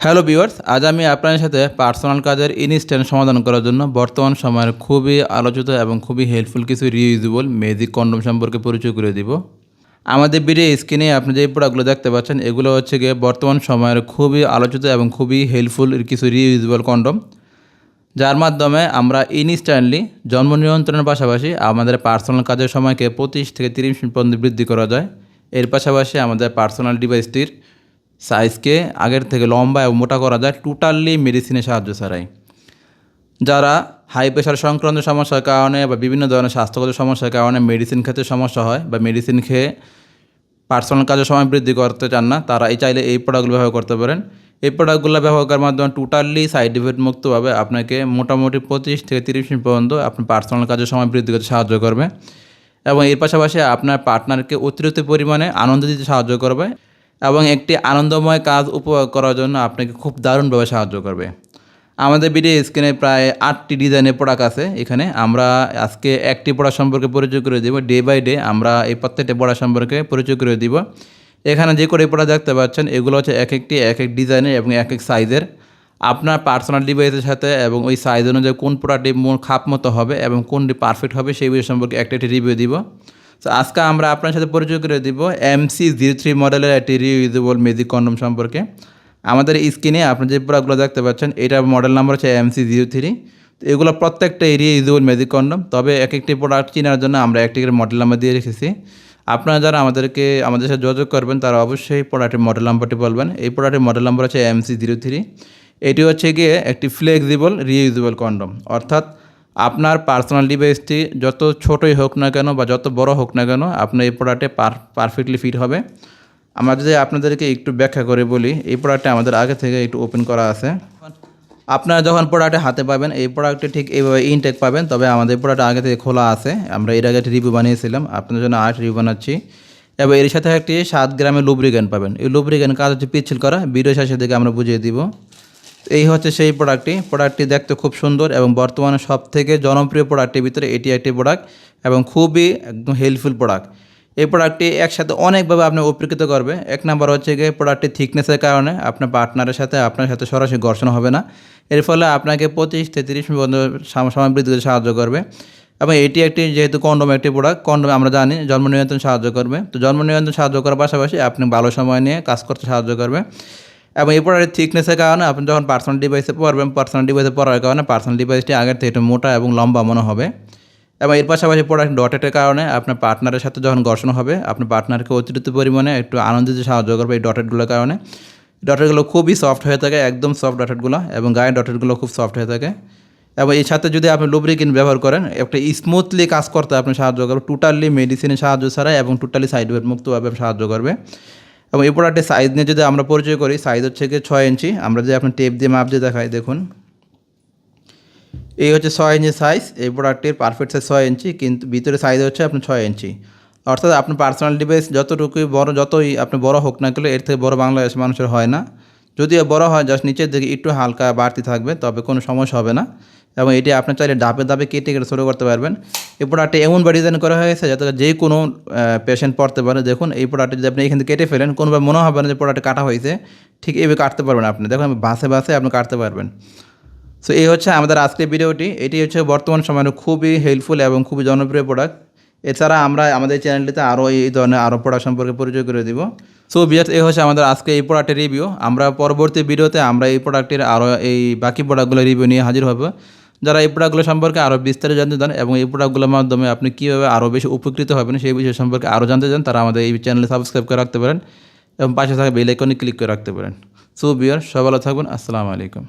Hello viewers, আজ আমি আপনাদের সাথে পার্সোনাল কাজের ইনস্ট্যান্ট সমাধান করার জন্য বর্তমান সময়ের খুবই আলোচিত এবং খুবই হেল্পফুল কিছু রিইউজেবল মেজিক কন্ডম সম্পর্কে পরিচয় করে দিব। আমাদের ভিডিও স্ক্রিনে আপনি যে প্রোডাক্টগুলো দেখতে পাচ্ছেন, এগুলো হচ্ছে গিয়ে বর্তমান সময়ের খুবই আলোচিত এবং খুবই হেল্পফুল কিছু রিইউজেবল কন্ডম যার মাধ্যমে আমরা ইনস্ট্যান্টলি জন্ম নিয়ন্ত্রণের পাশাপাশি আমাদের পার্সোনাল কাজের সময়কে পঁচিশ থেকে তিরিশ মিনিট পর্যন্ত বৃদ্ধি করা যায়। এর পাশাপাশি আমাদের পার্সোনাল ডিভাইসটির সাইজকে আগের থেকে লম্বা এবং মোটা করা যায় টোটালি মেডিসিনের সাহায্য ছাড়াই। যারা হাই প্রেশার সংক্রান্ত সমস্যার কারণে বা বিভিন্ন ধরনের স্বাস্থ্যগত সমস্যার কারণে মেডিসিন খেতে সমস্যা হয় বা মেডিসিন খেয়ে পার্সোনাল কাজের সময় বৃদ্ধি করতে চান না, তারা এই চাইলে এই প্রোডাক্টগুলো ব্যবহার করতে পারেন। এই প্রোডাক্টগুলো ব্যবহার করার মাধ্যমে টোটালি সাইড ইফেক্ট মুক্তভাবে আপনাকে মোটামুটি পঁচিশ থেকে তিরিশ মিনিট পর্যন্ত আপনার পার্সোনাল কাজের সময় বৃদ্ধি করতে সাহায্য করবে এবং এর পাশাপাশি আপনার পার্টনারকে অতিরিক্ত পরিমাণে আনন্দ দিতে সাহায্য করবে। এবং একটি আনন্দময় কাজ উপভোগ করার জন্য আপনাকে খুব দারুণভাবে সাহায্য করবে। আমাদের ভিডিও স্ক্রিনে প্রায় আটটি ডিজাইনের প্রোডাক্ট আছে। এখানে আমরা আজকে একটি প্রোডাক্ট সম্পর্কে পরিচয় করে দিব। ডে বাই ডে আমরা এই প্রত্যেকটি প্রোডাক্ট সম্পর্কে পরিচয় করে দিব। এখানে যে করে প্রোডাক্ট দেখতে পাচ্ছেন, এগুলো হচ্ছে এক একটি এক এক ডিজাইনের এবং এক এক সাইজের আপনার পার্সোনাল ডিভাইসের সাথে এবং ওই সাইজ অনুযায়ী কোন প্রোডাক্টটি খাপ মতো হবে এবং কোনটি পারফেক্ট হবে সেই বিষয় সম্পর্কে একটা একটি রিভিউ দিব। তো আজকে আমরা আপনার সাথে পরিচয় করে দিব এমসি জিরো থ্রি মডেলের একটি রিউজেবল মেজিক কন্ডম সম্পর্কে। আমাদের স্ক্রিনে আপনি যে প্রোডাক্টগুলো দেখতে পাচ্ছেন এটা মডেল নাম্বার হচ্ছে এমসি জিরো থ্রি তো এগুলো প্রত্যেকটা এরিয়া ইউজেবল মেজিক কন্ডম তবে এক একটি প্রোডাক্ট চেনার জন্য আমরা একটি করে মডেল নাম্বার দিয়ে রেখেছি। আপনারা যারা আমাদেরকে, আমাদের সাথে যোগাযোগ করবেন, তারা অবশ্যই প্রোডাক্টের মডেল নাম্বারটি বলবেন। এই প্রোডাক্টের মডেল নাম্বার হচ্ছে এমসি জিরো থ্রি এটি হচ্ছে গিয়ে একটি ফ্লেক্সিবল রিইউজেবল কন্ডম অর্থাৎ আপনার পার্সোনাল ডিভাইসটি যত ছোটোই হোক না কেন বা যত বড় হোক না কেন আপনার এই প্রোডাক্টে পারফেক্টলি ফিট হবে। আমরা যদি আপনাদেরকে একটু ব্যাখ্যা করে বলি, এই প্রোডাক্টটা আমাদের আগে থেকে একটু ওপেন করা আছে। আপনারা যখন প্রোডাক্টে হাতে পাবেন, এই প্রোডাক্টে ঠিক এইভাবে ইনটেক পাবেন, তবে আমাদের প্রোডাক্ট আগে থেকে খোলা আছে। আমরা এর আগে রিভিউ বানিয়েছিলাম, আপনাদের জন্য আর্ট রিভিউ বানাচ্ছি। এবং এর সাথে একটি সাত গ্রামের লুব্রিকেন পাবেন। এই লুব্রিকেন কাজ হচ্ছে পিচ্ছিল করা ভিডিও শেষের দিকে আমরা বুঝিয়ে দিব। এই হচ্ছে সেই প্রোডাক্টটি প্রোডাক্টটি দেখতে খুব সুন্দর এবং বর্তমানে সব থেকে জনপ্রিয় প্রোডাক্টের ভিতরে এটি একটি প্রোডাক্ট এবং খুবই একদম হেল্পফুল প্রোডাক্ট এই প্রোডাক্টটি একসাথে অনেকভাবে আপনি উপকৃত করবে। এক নাম্বার হচ্ছে গিয়ে প্রোডাক্টটি থিকনেসের কারণে আপনার পার্টনারের সাথে আপনার সাথে সরাসরি ঘর্ষণ হবে না। এর ফলে আপনাকে পঁচিশ থেকে তিরিশ মিনিট পর্যন্ত সাম- সময় বৃদ্ধিতে সাহায্য করবে এবং এটি একটি যেহেতু কন্ডম একটি প্রোডাক্ট কন্ডম আমরা জানি জন্ম নিয়ন্ত্রণ সাহায্য করবে। তো জন্ম নিয়ন্ত্রণ সাহায্য করার পাশাপাশি আপনি ভালো সময় নিয়ে কাজ করতে সাহায্য করবে। এবং এই প্রোডাক্টের থিকনেসের কারণে আপনি যখন পার্সোনাল ডিভাইসে পড়বেন পার্সোনাল ডিভাইসে পড়ার কারণে পার্সোনাল ডিভাইসটি আগের থেকে একটু মোটা এবং লম্বা মনে হবে। এবং এর পাশাপাশি প্রোডাক্ট ডটেটের কারণে আপনার পার্টনারের সাথে যখন ঘর্ষণ হবে, আপনার পার্টনারকে অতিরিক্ত পরিমাণে একটু আনন্দ দিতে সাহায্য করবে এই ডটেটগুলোর কারণে। ডটেটগুলো খুবই সফট হয়ে থাকে, একদম সফট ডটেটগুলো এবং গায়ের ডটেটগুলো খুব সফট হয়ে থাকে। এবং এর সাথে যদি আপনি লুব্রিকিন ব্যবহার করেন, একটা স্মুথলি কাজ করতে আপনি সাহায্য করবে টোটালি মেডিসিনের সাহায্য ছাড়া এবং টোটালি সাইড মুক্তভাবে সাহায্য করবে। এবং এই প্রোডাক্টের সাইজ নিয়ে যদি আমরা পরিচয় করি সাইজ হচ্ছে গিয়ে ছয় ইঞ্চি আমরা যদি আপনি টেপ দিয়ে মাপ দিয়ে দেখাই, দেখুন। এই হচ্ছে ছয় ইঞ্চি সাইজ এই প্রোডাক্টের পারফেক্ট সাইজ ছয় ইঞ্চি কিন্তু ভিতরে সাইজ হচ্ছে আপনার ছয় ইঞ্চি অর্থাৎ আপনার পার্সোনাল ডিভাইস যতটুকুই বড়, যতই আপনি বড় হোক না কেন, এর থেকে বড় বাংলাদেশ মানুষের হয় না। যদিও বড় হয় জাস্ট নিচের দিকে একটু হালকা বাড়তি থাকবে, তবে কোনো সমস্যা হবে না। এবং এটি আপনি চাইলে ডাবে ডাবে কেটে কেটে ছোটো করতে পারবেন। এই প্রোডাক্টটি এমনভাবে ডিজাইন করা হয়েছে যাতে যে কোনো পেশেন্ট পড়তে পারে। দেখুন, এই প্রোডাক্টটি যদি আপনি এখান থেকে কেটে ফেলেন, কোনোভাবে মনে হবে না যে প্রোডাক্টটি কাটা হয়েছে। ঠিক এইভাবে কাটতে পারবেন আপনি। দেখুন বাসে বাসে আপনি কাটতে পারবেন। সো এই হচ্ছে আমাদের আজকের ভিডিওটি এটি হচ্ছে বর্তমান সময়ের খুবই হেল্পফুল এবং খুবই জনপ্রিয় প্রোডাক্ট এছাড়া আমরা আমাদের চ্যানেলটিতে আরও এই ধরনের আরও প্রোডাক্ট সম্পর্কে পরিচয় করে দিব। সো বিয়ার্স, এই হচ্ছে আমাদের আজকে এই প্রোডাক্টের রিভিউ আমরা পরবর্তী ভিডিওতে আমরা এই প্রোডাক্টের আরও এই বাকি প্রোডাক্টগুলো রিভিউ নিয়ে হাজির হব। যারা এই প্রোডাক্টগুলো সম্পর্কে আরও বিস্তারিত জানতে চান এবং এই প্রোডাক্টগুলোর মাধ্যমে আপনি কীভাবে আরও বেশি উপকৃত হবেন সেই বিষয় সম্পর্কে আরও জানতে চান, তারা আমাদের এই চ্যানেলে সাবস্ক্রাইব করে রাখতে পারেন এবং পাশে থাকা বেল আইকনে ক্লিক করে রাখতে পারেন। সো বিয়ার সবাই ভালো থাকবেন। আসসালামু আলাইকুম।